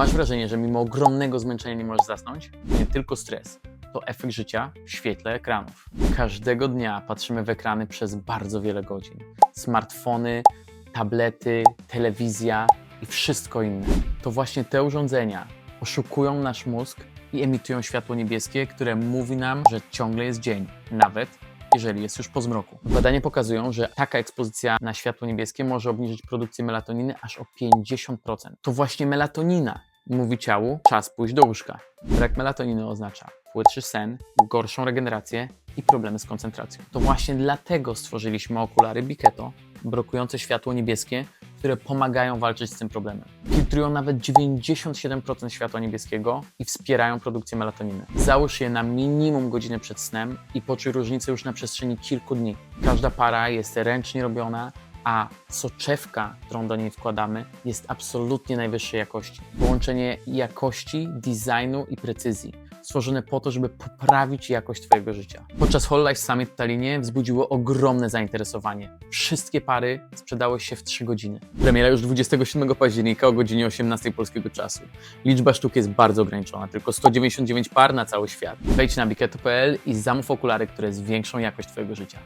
Masz wrażenie, że mimo ogromnego zmęczenia nie możesz zasnąć? Nie tylko stres. To efekt życia w świetle ekranów. Każdego dnia patrzymy w ekrany przez bardzo wiele godzin. Smartfony, tablety, telewizja i wszystko inne. To właśnie te urządzenia oszukują nasz mózg i emitują światło niebieskie, które mówi nam, że ciągle jest dzień, nawet jeżeli jest już po zmroku. Badania pokazują, że taka ekspozycja na światło niebieskie może obniżyć produkcję melatoniny aż o 50%. To właśnie melatonina mówi ciału czas pójść do łóżka. Brak melatoniny oznacza płytszy sen, gorszą regenerację i problemy z koncentracją. To właśnie dlatego stworzyliśmy okulary Biketo, blokujące światło niebieskie, które pomagają walczyć z tym problemem. Filtrują nawet 97% światła niebieskiego i wspierają produkcję melatoniny. Załóż je na minimum godzinę przed snem i poczuj różnicę już na przestrzeni kilku dni. Każda para jest ręcznie robiona, a soczewka, którą do niej wkładamy, jest absolutnie najwyższej jakości. Połączenie jakości, designu i precyzji stworzone po to, żeby poprawić jakość Twojego życia. Podczas Whole Life Summit w Talinie wzbudziło ogromne zainteresowanie. Wszystkie pary sprzedały się w 3 godziny. Premiera już 27 października o godzinie 18 polskiego czasu. Liczba sztuk jest bardzo ograniczona, tylko 199 par na cały świat. Wejdź na biketo.pl i zamów okulary, które zwiększą jakość Twojego życia.